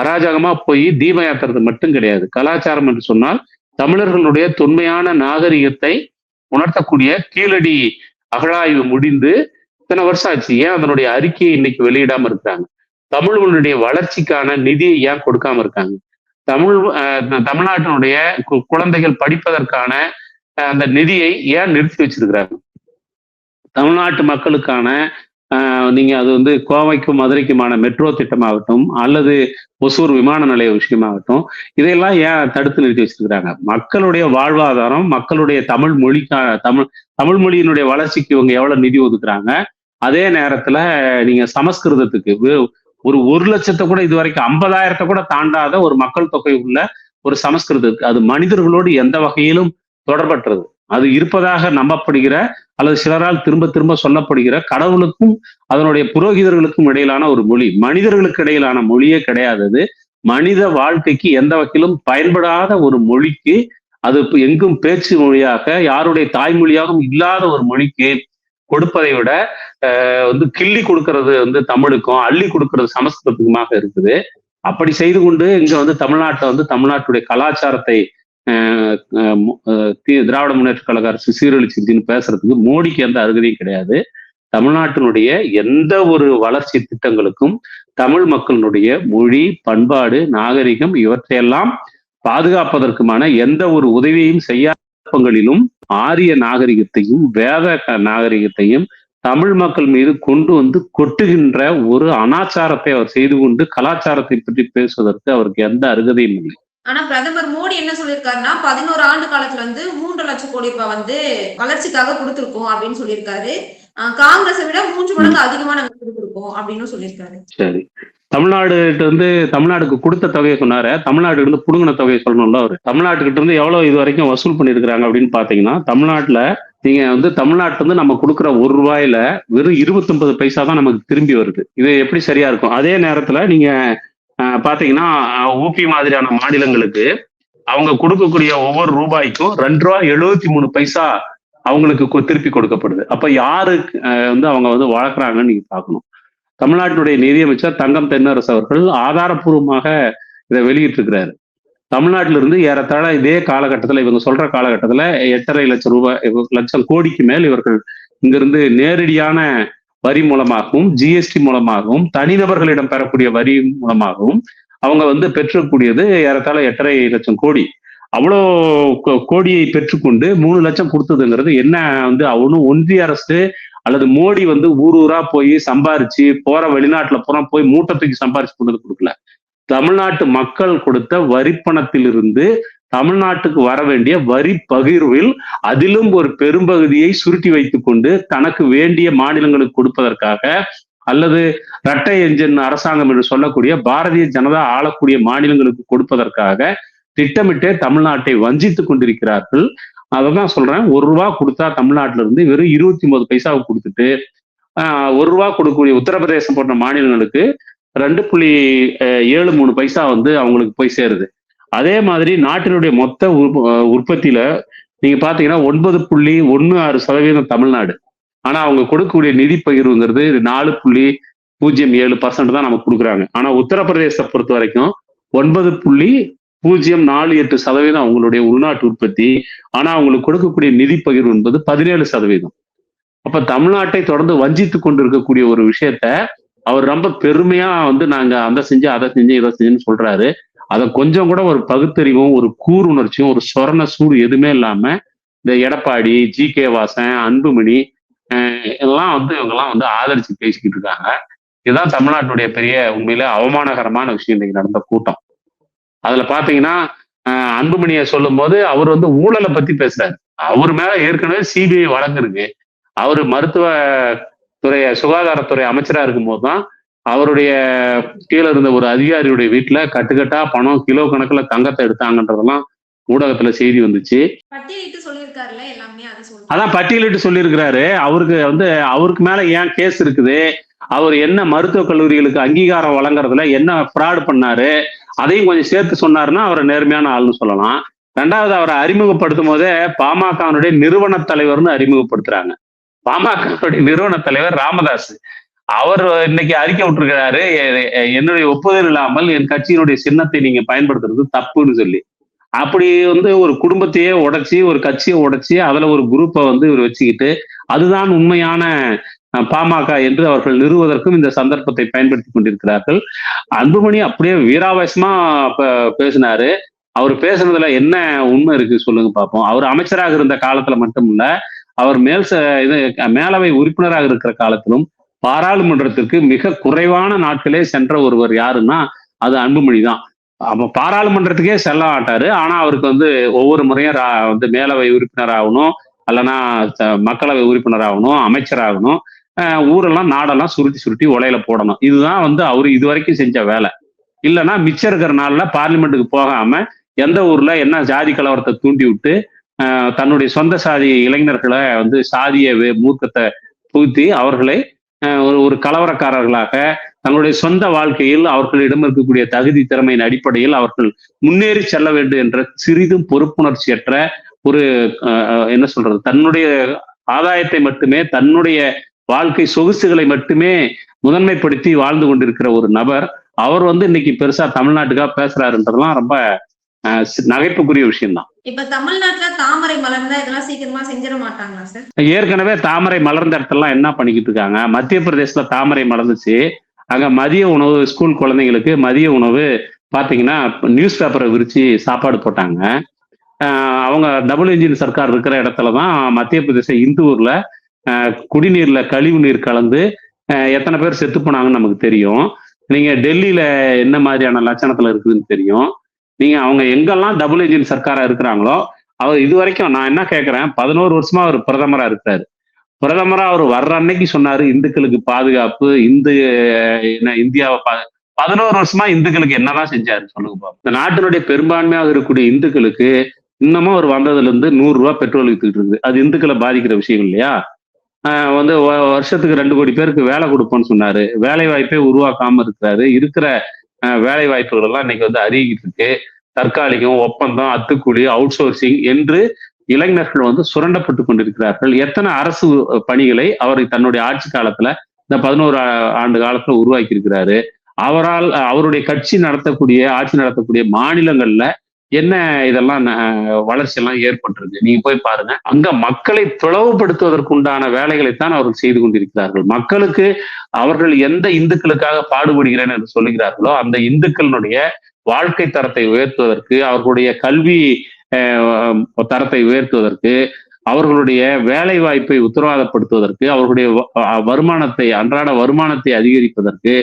அராஜகமா போய் தீபம் ஏத்துறது மட்டும் கிடையாது. கலாச்சாரம் என்று சொன்னால் தமிழர்களுடைய தொன்மையான நாகரிகத்தை உணர்த்தக்கூடிய கீழடி அகழாய்வு முடிந்து இத்தனை வருஷம் ஆச்சு. ஏன் அதனுடைய அறிக்கையை இன்னைக்கு வெளியிடாம இருக்காங்க தமிழ்களுடைய வளர்ச்சிக்கான நிதியை ஏன் கொடுக்காம இருக்காங்க? தமிழ் தமிழ்நாட்டினுடைய கு- குழந்தைகள் படிப்பதற்கான அந்த நிதியை ஏன் நிறுத்தி வச்சிருக்கிறாங்க? தமிழ்நாட்டு மக்களுக்கான நீங்கள் நீங்க அது வந்து கோவைக்கும் மதுரைக்குமான மெட்ரோ திட்டமாகட்டும் அல்லது ஒசூர் விமான நிலைய விஷயமாகட்டும் இதையெல்லாம் ஏன் தடுத்து நிறுத்தி வச்சிருக்கிறாங்க? மக்களுடைய வாழ்வாதாரம் மக்களுடைய தமிழ் மொழிக்கான தமிழ் தமிழ் மொழியினுடைய வளர்ச்சிக்கு இவங்க எவ்வளவு நிதி ஒதுக்குறாங்க? அதே நேரத்துல நீங்க சமஸ்கிருதத்துக்கு ஒரு ஒரு லட்சத்தை கூட இது வரைக்கும் ஐம்பதாயிரத்தை கூட தாண்டாத ஒரு மக்கள் தொகை உள்ள ஒரு சமஸ்கிருதத்துக்கு அது மனிதர்களோடு எந்த வகையிலும் தொடர்பற்றது. அது இருப்பதாக நம்பப்படுகிற அல்லது சிலரால் திரும்ப திரும்ப சொல்லப்படுகிற கடவுளுக்கும் அதனுடைய புரோகிதர்களுக்கும் இடையிலான ஒரு மொழி. மனிதர்களுக்கு இடையிலான மொழியே கிடையாது அது மனித வாழ்க்கைக்கு எந்த வகையிலும் பயன்படாத ஒரு மொழிக்கு அது எங்கும் பேச்சு மொழியாக யாருடைய தாய்மொழியாகவும் இல்லாத ஒரு மொழிக்கு கொடுப்பதை விட ஆஹ் வந்து கிள்ளி கொடுக்கறது வந்து தமிழுக்கும் அள்ளி கொடுக்கறது சமஸ்கிருதத்துக்குமாக இருக்குது. அப்படி செய்து கொண்டு இங்க வந்து தமிழ்நாட்டை வந்து தமிழ்நாட்டுடைய கலாச்சாரத்தை திராவிட முன்னேற்ற கழக அரசு சீரழிச்சிருச்சுன்னு பேசுறதுக்கு மோடிக்கு எந்த அருகதையும் கிடையாது. தமிழ்நாட்டினுடைய எந்த ஒரு வளர்ச்சி திட்டங்களுக்கும் தமிழ் மக்களினுடைய மொழி பண்பாடு நாகரிகம் இவற்றையெல்லாம் பாதுகாப்பதற்குமான எந்த ஒரு உதவியையும் செய்யாதங்களிலும் ஆரிய நாகரிகத்தையும் வேத நாகரிகத்தையும் தமிழ் மக்கள் மீது கொண்டு வந்து கொட்டுகின்ற ஒரு அனாச்சாரத்தை அவர் செய்து கொண்டு கலாச்சாரத்தை பற்றி பேசுவதற்கு அவருக்கு எந்த அருகதையும் இல்லை. ஆனா பிரதமர் மோடி என்ன சொல்லியிருக்காருன்னா பதினோரு ஆண்டு காலத்துல வந்து மூன்று லட்சம் கோடி ரூபாய் வந்து வளர்ச்சிக்காக கொடுத்திருக்கோம் அப்படின்னு சொல்லியிருக்காரு. காங்கிரஸை விட மூன்று மடங்கு அதிகமா நாங்க கொடுத்திருக்கோம் அப்படின்னு சொல்லியிருக்காரு. சரி. தமிழ்நாடு வந்து தமிழ்நாடுக்கு கொடுத்த தொகையை சொன்னாரு. தமிழ்நாடு இருந்து புடுங்கின தொகையை சொல்லணும்ல அவரு. தமிழ்நாட்டுக்கிட்ட இருந்து எவ்வளவு இது வரைக்கும் வசூல் பண்ணியிருக்கிறாங்க அப்படின்னு பாத்தீங்கன்னா தமிழ்நாட்டுல நீங்க வந்து தமிழ்நாட்டுல இருந்து நம்ம கொடுக்குற ஒரு ரூபாயில வெறும் இருபத்தொன்பது பைசா தான் நமக்கு திரும்பி வருது. இது எப்படி சரியா இருக்கும்? அதே நேரத்துல நீங்க பாத்தீங்கன்னா ஊபி மாதிரியான மாநிலங்களுக்கு அவங்க கொடுக்கக்கூடிய ஒவ்வொரு ரூபாய்க்கும் ரெண்டு ரூபா எழுபத்தி மூணு பைசா அவங்களுக்கு கொ- திருப்பி கொடுக்கப்படுது. அப்ப யாரு வந்து அவங்க வந்து வளர்க்குறாங்கன்னு நீங்க பார்க்கணும் தமிழ்நாட்டினுடைய நிதியமைச்சர் தங்கம் தென்னரசு அவர்கள் ஆதாரப்பூர்வமாக இதை வெளியிட்டிருக்கிறாரு. தமிழ்நாட்டில இருந்து ஏறத்தாழ இதே காலகட்டத்தில் இவங்க சொல்ற காலகட்டத்தில் எட்டரை லட்சம் ரூபாய் லட்சம் கோடிக்கு மேல் இவர்கள் இங்கிருந்து நேரடியான வரி மூலமாகவும் ஜிஎஸ்டி மூலமாகவும் தனிநபர்களிடம் பெறக்கூடிய வரி மூலமாகவும் அவங்க வந்து பெற்றக்கூடியது ஏறத்தாழ எட்டரை லட்சம் கோடி. அவ்வளோ கோ- கோடியை பெற்றுக்கொண்டு மூணு லட்சம் கொடுத்ததுங்கிறது என்ன வந்து அவனும் ஒன்றிய அரசு அல்லது மோடி வந்து ஊர் ஊரா போய் சம்பாரிச்சு போற வெளிநாட்டுல பூரா போய் மூட்டை தூக்கி சம்பாரிச்சு கொண்டு வந்து கொடுக்கல. தமிழ்நாட்டு மக்கள் கொடுத்த வரிப்பணத்திலிருந்து தமிழ்நாட்டுக்கு வர வேண்டிய வரி பகிர்வில் அதிலும் ஒரு பெரும்பகுதியை சுருட்டி வைத்துக் கொண்டு தனக்கு வேண்டிய மாநிலங்களுக்கு கொடுப்பதற்காக அல்லது இரட்டை என்ஜின் அரசாங்கம் என்று சொல்லக்கூடிய பாரதிய ஜனதா ஆளக்கூடிய மாநிலங்களுக்கு கொடுப்பதற்காக திட்டமிட்டே தமிழ்நாட்டை வஞ்சித்துக் கொண்டிருக்கிறார்கள். அதான் சொல்றேன். ஒரு ரூபா கொடுத்தா தமிழ்நாட்டுல இருந்து வெறும் இருபத்தி ஒன்பது பைசாவை கொடுத்துட்டு ஆஹ், ஒரு ரூபா கொடுக்கக்கூடிய உத்தரப்பிரதேசம் போன்ற மாநிலங்களுக்கு ரெண்டு புள்ளி ஏழு மூணு பைசா வந்து அவங்களுக்கு போய் சேருது. அதே மாதிரி நாட்டினுடைய மொத்த உற்பத்தியில நீங்க பாத்தீங்கன்னா ஒன்பது புள்ளி ஒன்னு ஆறு சதவீதம் தமிழ்நாடு. ஆனா அவங்க கொடுக்கக்கூடிய நிதி பகிர்வுங்கிறது நாலு புள்ளி பூஜ்ஜியம் ஏழு பர்சன்ட் தான் நமக்கு கொடுக்குறாங்க. ஆனா உத்தரப்பிரதேசத்தை பொறுத்த வரைக்கும் ஒன்பது புள்ளி பூஜ்ஜியம் நாலு எட்டு சதவீதம் அவங்களுடைய உள்நாட்டு உற்பத்தி. ஆனா அவங்களுக்கு கொடுக்கக்கூடிய நிதி பகிர்வு என்பது பதினேழு சதவீதம். அப்ப தமிழ்நாட்டை தொடர்ந்து வஞ்சித்து கொண்டு இருக்கக்கூடிய ஒரு விஷயத்த அவர் ரொம்ப பெருமையா வந்து நாங்க அந்த செஞ்சு அதை செஞ்சு இதை செஞ்சுன்னு சொல்றாரு. அதை கொஞ்சம் கூட ஒரு பகுத்தறிவும் ஒரு கூருணர்ச்சியும் ஒரு சொரண சூடு எதுவுமே இல்லாம இந்த எடப்பாடி ஜி கே வாசன் அன்புமணி எல்லாம் வந்து இவங்கெல்லாம் வந்து ஆதரிச்சு பேசிக்கிட்டு இருக்காங்க. இதுதான் தமிழ்நாட்டுடைய பெரிய உண்மையில அவமானகரமான விஷயம் இன்னைக்கு நடந்த கூட்டம். அதுல பாத்தீங்கன்னா அன்புமணியை சொல்லும் போது அவர் வந்து ஊழலை பத்தி பேசுறாரு. அவர் மேல ஏற்கனவே சிபிஐ வழங்கிருக்கு அவரு அவர் மருத்துவ துறை சுகாதாரத்துறை அமைச்சரா இருக்கும்போது தான் அவருடைய கீழே இருந்த ஒரு அதிகாரியுடைய வீட்டுல கட்டுக்கட்டா பணம் கிலோ கணக்குல தங்கத்தை எடுத்தாங்கன்றதெல்லாம் ஊடகத்துல செய்தி வந்துச்சு. அதான் பட்டியலிட்டு சொல்லியிருக்கிறாரு. அவருக்கு வந்து அவருக்கு மேல ஏன் கேஸ் இருக்குது? அவர் என்ன மருத்துவக் கல்லூரிகளுக்கு அங்கீகாரம் வழங்குறதுல என்ன ஃப்ராட் பண்ணாரு? அதையும் கொஞ்சம் சேர்த்து சொன்னாருன்னா அவரை நேர்மையான ஆள்னு சொல்லலாம். ரெண்டாவது அவரை அறிமுகப்படுத்தும் போதே பாமகனுடைய நிறுவன தலைவர்னு அறிமுகப்படுத்துறாங்க. பாமகனுடைய நிறுவன தலைவர் ராமதாஸ் அவர் இன்னைக்கு அறிக்கை விட்டுருக்கிறாரு. என்னுடைய ஒப்புதல் இல்லாமல் என் கட்சியினுடைய சின்னத்தை நீங்க பயன்படுத்துறது தப்புன்னு சொல்லி. அப்படி வந்து ஒரு குடும்பத்தையே உடைச்சி ஒரு கட்சியை உடைச்சி அதுல ஒரு குரூப்பை வந்து இவர் வச்சுக்கிட்டு அதுதான் உண்மையான பாமக என்று அவர்கள் நிறுவதற்கும் இந்த சந்தர்ப்பத்தை பயன்படுத்தி கொண்டிருக்கிறார்கள். அன்புமணி அப்படியே வீராவேசமா பேசினாரு. அவர் பேசுனதுல என்ன உண்மை இருக்கு சொல்லுங்க பார்ப்போம் அவர் அமைச்சராக இருந்த காலத்துல மட்டும் இல்ல அவர் மேல் ச- இது மேலவை உறுப்பினராக இருக்கிற காலத்திலும் பாராளுமன்றத்திற்கு மிக குறைவான நாட்களே சென்ற ஒருவர் யாருன்னா அது அன்புமணி தான். அப்ப பாராளுமன்றத்துக்கே செல்ல மாட்டாரு. ஆனா அவருக்கு வந்து ஒவ்வொரு முறையும் வந்து மேலவை உறுப்பினர் ஆகணும் அல்லனா மக்களவை உறுப்பினர் ஆகணும் அமைச்சராகணும் ஊரெல்லாம் நாடெல்லாம் சுருட்டி சுருட்டி உலையில போடணும். இதுதான் வந்து அவரு இது வரைக்கும் செஞ்ச வேலை. இல்லைன்னா மிச்சம் இருக்கிற நாள்ல பார்லிமெண்ட்டுக்கு போகாம எந்த ஊர்ல என்ன ஜாதி கலவரத்தை தூண்டி விட்டு தன்னுடைய சொந்த சாதி இளைஞர்களை வந்து சாதிய மூர்க்கத்தை புகுத்தி அவர்களை ஒரு ஒரு கலவரக்காரர்களாக தங்களுடைய சொந்த வாழ்க்கையில் அவர்களிடம் இருக்கக்கூடிய தகுதி திறமையின் அடிப்படையில் அவர்கள் முன்னேறி செல்ல வேண்டும் என்ற சிறிதும் பொறுப்புணர்ச்சியற்ற ஒரு என்ன சொல்றது தன்னுடைய ஆதாயத்தை மட்டுமே தன்னுடைய வாழ்க்கை சொகுசுகளை மட்டுமே முதன்மைப்படுத்தி வாழ்ந்து கொண்டிருக்கிற ஒரு நபர். அவர் வந்து இன்னைக்கு பெருசா தமிழ்நாட்டுக்காக பேசுறாருன்றதெல்லாம் ரொம்ப நகைப்புக்குரிய விஷயம்தான். இப்ப தமிழ்நாட்டுல தாமரை மலர்ந்தா இதெல்லாம் சீக்கிரமா செஞ்சிட மாட்டாங்களா சார்? ஏற்கனவே தாமரை மலர்ந்த இடத்தெல்லாம் என்ன பண்ணிக்கிட்டு இருக்காங்க? மத்திய பிரதேசத்துல தாமரை மலர்ந்துச்சு. அங்க மதிய உணவு ஸ்கூல் குழந்தைங்களுக்கு மதிய உணவு பார்த்தீங்கன்னா நியூஸ் பேப்பரை விரிச்சு சாப்பாடு போட்டாங்க. அவங்க டபுள் இன்ஜின் சர்க்கார் இருக்கிற இடத்துல தான் மத்திய பிரதேச இந்தூர்ல குடிநீர்ல கழிவு நீர் கலந்து எத்தனை பேர் செத்து போனாங்கன்னு நமக்கு தெரியும். நீங்க டெல்லியில என்ன மாதிரியான லட்சணத்துல இருக்குதுன்னு தெரியும். நீங்க அவங்க எங்கெல்லாம் டபுள் இன்ஜின் சர்க்காரா இருக்கிறாங்களோ அவர் இது வரைக்கும் நான் என்ன கேட்கிறேன் பதினோரு வருஷமா அவர் பிரதமரா இருக்கிறாரு பிரதமரா அவர் வர்ற அன்னைக்கு சொன்னாரு இந்துக்களுக்கு பாதுகாப்பு இந்து என்ன இந்தியாவை பா பதினோரு வருஷமா இந்துக்களுக்கு என்னதான் செஞ்சாரு சொல்லுங்க பாப்போம். இந்த நாட்டினுடைய பெரும்பான்மையாக இருக்கக்கூடிய இந்துக்களுக்கு இன்னமும் அவர் வந்ததுல இருந்து நூறு ரூபா பெட்ரோல் வித்துக்கிட்டு இருக்குது. அது இந்துக்களை பாதிக்கிற விஷயம் இல்லையா? வந்து வருஷத்துக்கு ரெண்டு கோடி பேருக்கு வேலை கொடுப்போம்னு சொன்னாரு. வேலை வாய்ப்பே உருவாக்காம இருக்கிறாரு. இருக்கிற வேலை வாய்ப்புகள் எல்லாம் இன்னைக்கு வந்து அறிவிக்கிட்டு இருக்கு தற்காலிகம் ஒப்பந்தம் அத்துக்கூலி அவுட் சோர்சிங் என்று இளைஞர்கள் வந்து சுரண்டப்பட்டு கொண்டிருக்கிறார்கள். எத்தனை அரசு பணிகளை அவர் தன்னுடைய ஆட்சி காலத்துல இந்த பதினோரு ஆண்டு காலத்துல உருவாக்கி இருக்கிறாரு அவரால் அவருடைய கட்சி நடத்தக்கூடிய ஆட்சி நடத்தக்கூடிய மாநிலங்கள்ல என்ன இதெல்லாம் வளர்ச்சி எல்லாம் ஏற்பட்டிருக்கு? நீங்க போய் பாருங்க. அங்க மக்களை பிளவுபடுத்துவதற்கு உண்டான வேலைகளைத்தான் அவர்கள் செய்து கொண்டிருக்கிறார்கள். மக்களுக்கு அவர்கள் எந்த இந்துக்களுக்காக பாடுபடுகிறேன் என்று சொல்லுகிறார்களோ அந்த இந்துக்களினுடைய வாழ்க்கை தரத்தை உயர்த்துவதற்கு அவர்களுடைய கல்வி அஹ், தரத்தை உயர்த்துவதற்கு அவர்களுடைய வேலை வாய்ப்பை உத்தரவாதப்படுத்துவதற்கு அவர்களுடைய வருமானத்தை அன்றாட வருமானத்தை அதிகரிப்பதற்கு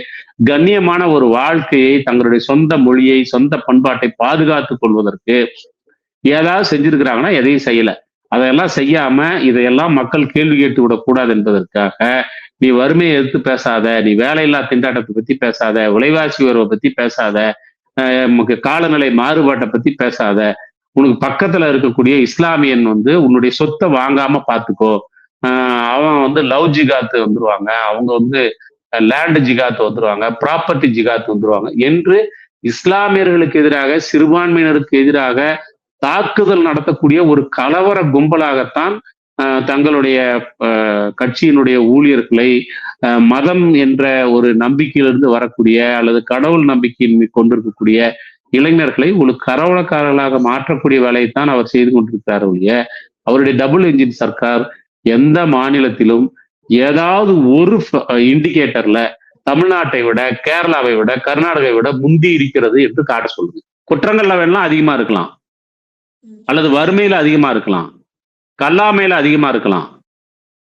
கண்ணியமான ஒரு வாழ்க்கையை தங்களுடைய சொந்த மொழியை சொந்த பண்பாட்டை பாதுகாத்துக் கொள்வதற்கு ஏதாவது செஞ்சிருக்கிறாங்கன்னா எதையும் செய்யல. அதையெல்லாம் செய்யாம இதையெல்லாம் மக்கள் கேள்வி கேட்டு விடக்கூடாது என்பதற்காக நீ வறுமையை எடுத்து பேசாத நீ வேலையில்லா திண்டாட்டத்தை பத்தி பேசாத விலைவாசி உயர்வை பத்தி பேசாத காலநிலை மாறுபாட்டை பத்தி பேசாத உனக்கு பக்கத்துல இருக்கக்கூடிய இஸ்லாமியன் வந்து உன்னுடைய சொத்தை வாங்காம பாத்துக்கோ. அவன் வந்து லவ் ஜிகாத்து வந்துருவாங்க. அவங்க வந்து லேண்டு ஜிகாத்து வந்துருவாங்க. ப்ராப்பர்ட்டி ஜிகாத்து வந்துருவாங்க என்று இஸ்லாமியர்களுக்கு எதிராக சிறுபான்மையினருக்கு எதிராக தாக்குதல் நடத்தக்கூடிய ஒரு கலவர கும்பலாகத்தான் தங்களுடைய கட்சியினுடைய ஊழியர்களை மதம் என்ற ஒரு நம்பிக்கையிலிருந்து வரக்கூடிய அல்லது கடவுள் நம்பிக்கையின் கொண்டிருக்கக்கூடிய இளைஞர்களை ஒரு கரவலக்காரர்களாக மாற்றக்கூடிய வேலையைத்தான் அவர் செய்து கொண்டிருக்கிறார் ஒழிய அவருடைய டபுள் என்ஜின் சர்க்கார் எந்த மாநிலத்திலும் ஏதாவது ஒரு இண்டிகேட்டர்ல தமிழ்நாட்டை விட கேரளாவை விட கர்நாடகாவை விட முந்தி இருக்கிறது என்று காட்ட சொல்லுது. குற்றங்கள்ல வேணா அதிகமா இருக்கலாம். அல்லது வறுமையில அதிகமா இருக்கலாம். கல்லாமையில அதிகமா இருக்கலாம்.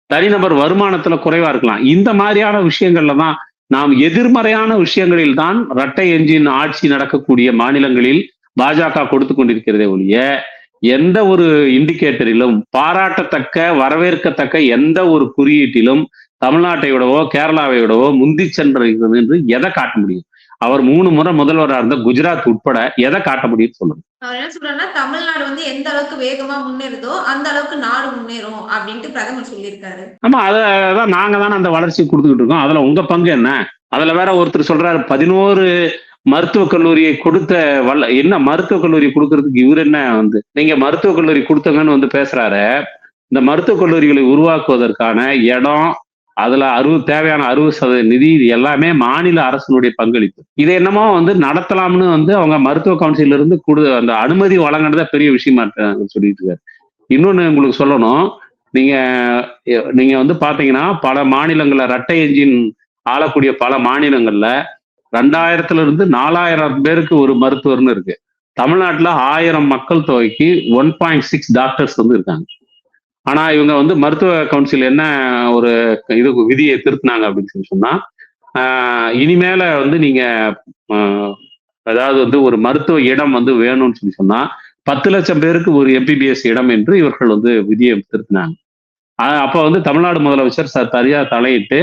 தனிநபர் வருமானத்துல குறைவா இருக்கலாம். இந்த மாதிரியான விஷயங்கள்ல தான் நாம் எதிர்மறையான விஷயங்களில் தான் இரட்டை எஞ்சின் ஆட்சி நடக்கக்கூடிய மாநிலங்களில் பாஜக கொடுத்து கொண்டிருக்கிறதே ஒழிய எந்த ஒரு இண்டிகேட்டரிலும் பாராட்டத்தக்க வரவேற்கத்தக்க எந்த ஒரு குறியீட்டிலும் தமிழ்நாட்டை விடவோ கேரளாவை விடவோ முந்தி சென்றிருக்கிறது என்று எதை காட்ட முடியும்? அவர் மூணு முறை முதல்வராக இருந்த குஜராத் உட்பட எதை காட்ட முடியும் சொல்லுங்க. அவர் என்ன சொல்றாருன்னா தமிழ்நாடு வந்து எந்த அளவுக்கு வேகமா முன்னேறுதோ அந்த அளவுக்கு நாடு முன்னேறும் அப்படின்ட்டு பிரதமர் சொல்லியிருக்காரு. ஆமா அதை தான் நாங்க தானே அந்த வளர்ச்சி கொடுத்துக்கிட்டு இருக்கோம். அதுல உங்க பங்கு என்ன? அதுல வேற ஒருத்தர் சொல்றாரு பதினோரு மருத்துவக் கல்லூரியை கொடுத்த வல்ல என்ன மருத்துவக் கல்லூரி கொடுக்கறதுக்கு இவர் என்ன வந்து நீங்க மருத்துவக் கல்லூரி கொடுத்தங்கன்னு வந்து பேசுறாரு. இந்த மருத்துவக் கல்லூரிகளை உருவாக்குவதற்கான இடம் அதுல அறுபது தேவையான அறுபது சதவீத நிதி இது எல்லாமே மாநில அரசினுடைய பங்களிப்பு. இதை என்னமோ வந்து நடத்தலாம்னு வந்து அவங்க மருத்துவ கவுன்சில இருந்து கொடு அந்த அனுமதி வழங்கினதா பெரிய விஷயமா இருக்காங்க சொல்லிட்டு இருக்காரு. இன்னொன்னு உங்களுக்கு சொல்லணும் நீங்க நீங்க வந்து பாத்தீங்கன்னா பல மாநிலங்கள்ல ரட்டை என்ஜின் ஆளக்கூடிய பல மாநிலங்கள்ல ரெண்டாயிரத்துல இருந்து நாலாயிரம் பேருக்கு ஒரு மருத்துவர்னு இருக்கு. தமிழ்நாட்டுல ஆயிரம் மக்கள் தொகைக்கு ஒன் பாயிண்ட் சிக்ஸ் டாக்டர்ஸ் வந்து இருக்காங்க. ஆனா இவங்க வந்து மருத்துவ கவுன்சில் என்ன ஒரு இது விதியை திருத்தினாங்க அப்படின்னு சொல்லி சொன்னா இனிமேல வந்து நீங்க அதாவது வந்து ஒரு மருத்துவ இடம் வந்து வேணும்னு சொல்லி சொன்னா பத்து லட்சம் பேருக்கு ஒரு எம்பிபிஎஸ் இடம் என்று இவர்கள் வந்து விதியை திருத்தினாங்க. அப்ப வந்து தமிழ்நாடு முதலமைச்சர் ச தனியா தலையிட்டு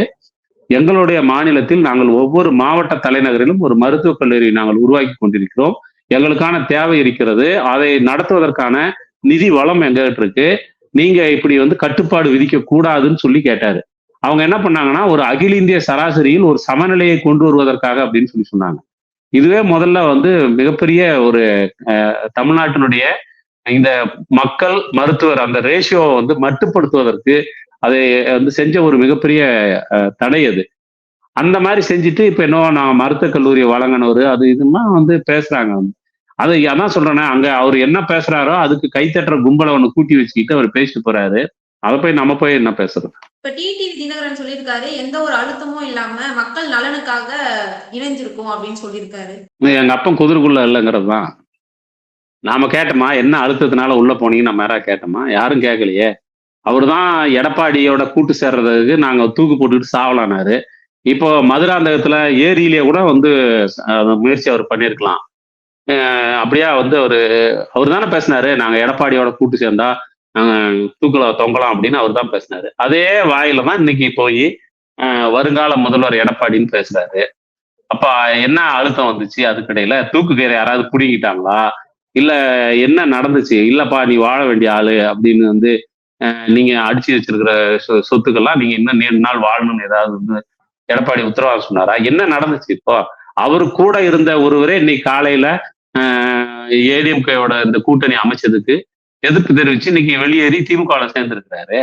எங்களுடைய மாநிலத்தில் நாங்கள் ஒவ்வொரு மாவட்ட தலைநகரிலும் ஒரு மருத்துவக் கல்லூரி நாங்கள் உருவாக்கி கொண்டிருக்கிறோம். எங்களுக்கான தேவை இருக்கிறது. அதை நடத்துவதற்கான நிதி வளம் எங்ககிட்ட இருக்கு. நீங்க இப்படி வந்து கட்டுப்பாடு விதிக்க கூடாதுன்னு சொல்லி கேட்டாரு. அவங்க என்ன பண்ணாங்கன்னா ஒரு அகில இந்திய சராசரியில் ஒரு சமநிலையை கொண்டு வருவதற்காக அப்படின்னு சொல்லி சொன்னாங்க. இதுவே முதல்ல வந்து மிகப்பெரிய ஒரு தமிழ்நாட்டினுடைய இந்த மக்கள் மருத்துவர் அந்த ரேஷியோவை வந்து மட்டுப்படுத்துவதற்கு அதை வந்து செஞ்ச ஒரு மிகப்பெரிய தடை அது. அந்த மாதிரி செஞ்சுட்டு இப்ப என்னவோ நான் மருத்துவக் கல்லூரியை வழங்கினவர் அது இதுமா வந்து பேசுறாங்க. அது அதான் சொல்றேன்னா அங்க அவர் என்ன பேசுறாரோ அதுக்கு கைத்தட்டுற கும்பலை ஒன்று கூட்டி வச்சுக்கிட்டு அவர் பேசிட்டு போறாரு. அதை போய் நம்ம போய் என்ன பேசுறது? இப்ப டிடிவி தினகரன் சொல்லியிருக்காரு எந்த ஒரு அழுத்தமும் இல்லாம மக்கள் நலனுக்காக இணைஞ்சிருக்கோம் அப்படின்னு சொல்லியிருக்காரு. எங்க அப்பன் குதிரைக்குள்ள இல்லைங்கிறது தான் நாம கேட்டோமா என்ன அழுத்தத்தினால உள்ள போனீங்கன்னு நம்ம யாராவது கேட்டோமா? யாரும் கேட்கலையே. அவர் தான் எடப்பாடியோட கூட்டு சேர்றதுக்கு நாங்க தூக்கு போட்டுக்கிட்டு சாவலானாரு. இப்போ மதுராந்தகத்துல ஏரியிலே கூட வந்து முயற்சி அவர் பண்ணியிருக்கலாம். அப்படியா வந்து அவரு அவர் தானே பேசினாரு. நாங்க எடப்பாடியோட கூட்டு சேர்ந்தா நாங்க தூக்கல தொங்கலாம் அப்படின்னு அவர் தான் பேசினாரு. அதே வாயில தான் இன்னைக்கு போய் வருங்கால முதல்வர் எடப்பாடின்னு பேசுறாரு. அப்ப என்ன அழுத்தம் வந்துச்சு அதுக்கிடையில? தூக்கு கயிறை யாராவது பிடிக்கிட்டாங்களா இல்ல என்ன நடந்துச்சு? இல்லப்பா நீ வாழ வேண்டிய ஆளு அப்படின்னு வந்து நீங்க அடிச்சு வச்சிருக்கிற சொ- சொத்துக்கெல்லாம் நீங்க இன்னும் நீண்ட நாள் வாழணும்னு ஏதாவது வந்து எடப்பாடி உத்தரவாதம் சொன்னாரா? என்ன நடந்துச்சு இப்போ? அவரு கூட இருந்த ஒருவரே இன்னைக்கு காலையில ஏடிஎம்கேயோட இந்த கூட்டணி அமைச்சதுக்கு எதிர்ப்பு தெரிவிச்சு இன்னைக்கு வெளியேறி திமுக சேர்ந்திருக்கிறாரு.